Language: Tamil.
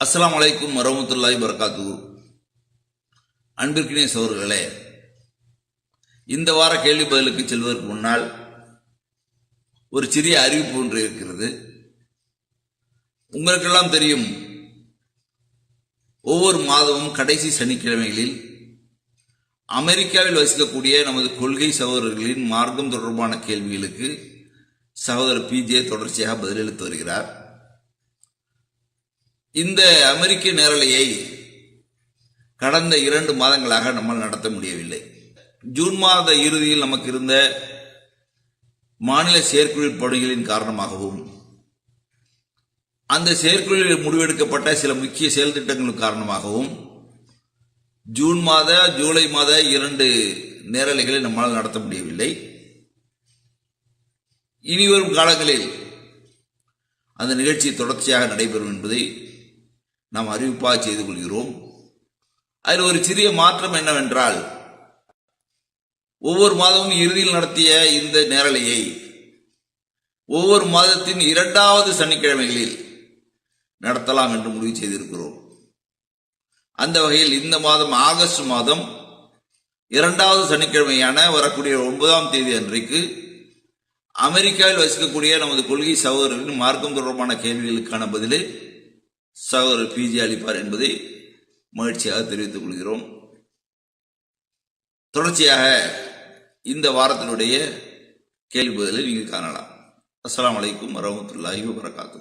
அஸ்லாம் அலைக்கும் வரமத்துல்லாய் வரகாத்து அன்பிற்கினே சோர்களே இந்த வார கேள்வி பதிலுக்கு செல்வதற்கு முன்னால் ஒரு சிறிய அறிவிப்பு ஒன்று இருக்கிறது. உங்களுக்கெல்லாம் தெரியும் ஒவ்வொரு மாதமும் கடைசி சனிக்கிழமைகளில் அமெரிக்காவில் வசிக்கக்கூடிய நமது கொள்கை சகோதரர்களின் மார்க்கம் தொடர்பான கேள்விகளுக்கு சகோதரர் பிஜே தொடர்ச்சியாக பதிலளித்து வருகிறார். இந்த அமெரிக்க நேரலையை கடந்த இரண்டு மாதங்களாக நம்மால் நடத்த முடியவில்லை. ஜூன் மாத இறுதியில் நமக்கு இருந்த மாநில செயற்குழு பணிகளின் காரணமாகவும் அந்த செயற்குழுவில் முடிவெடுக்கப்பட்ட சில முக்கிய செயல் திட்டங்களின் காரணமாகவும் ஜூன் மாத ஜூலை மாத இரண்டு நேரலைகளை நம்மால் நடத்த முடியவில்லை. இனி வரும் காலங்களில் அந்த நிகழ்ச்சி தொடர்ச்சியாக நடைபெறும் என்பதை நாம் அறிவிப்பாக செய்து கொள்கிறோம். அதில் ஒரு சிறிய மாற்றம் என்னவென்றால் ஒவ்வொரு மாதமும் இறுதியில் நடத்திய இந்த நேரலையை ஒவ்வொரு மாதத்தின் இரண்டாவது சனிக்கிழமைகளில் நடத்தலாம் என்று முடிவு செய்திருக்கிறோம். அந்த வகையில் இந்த மாதம் ஆகஸ்ட் மாதம் இரண்டாவது சனிக்கிழமையான வரக்கூடிய ஒன்பதாம் தேதி அன்றைக்கு அமெரிக்காவில் வசிக்கக்கூடிய நமது கொள்கை சகோதரர்களின் மார்க்கம் தொடர்பான கேள்விகளுக்கான பதிலை சகோதரர் பிஜி அளிப்பார் என்பதை மகிழ்ச்சியாக தெரிவித்துக் கொள்கிறோம். தொடர்ச்சியாக இந்த வாரத்தினுடைய கேள்வி பதிலை நீங்கள் காணலாம். அஸ்லாம் அலைக்கும் வரமத்துல்லாஹி வரகாத்து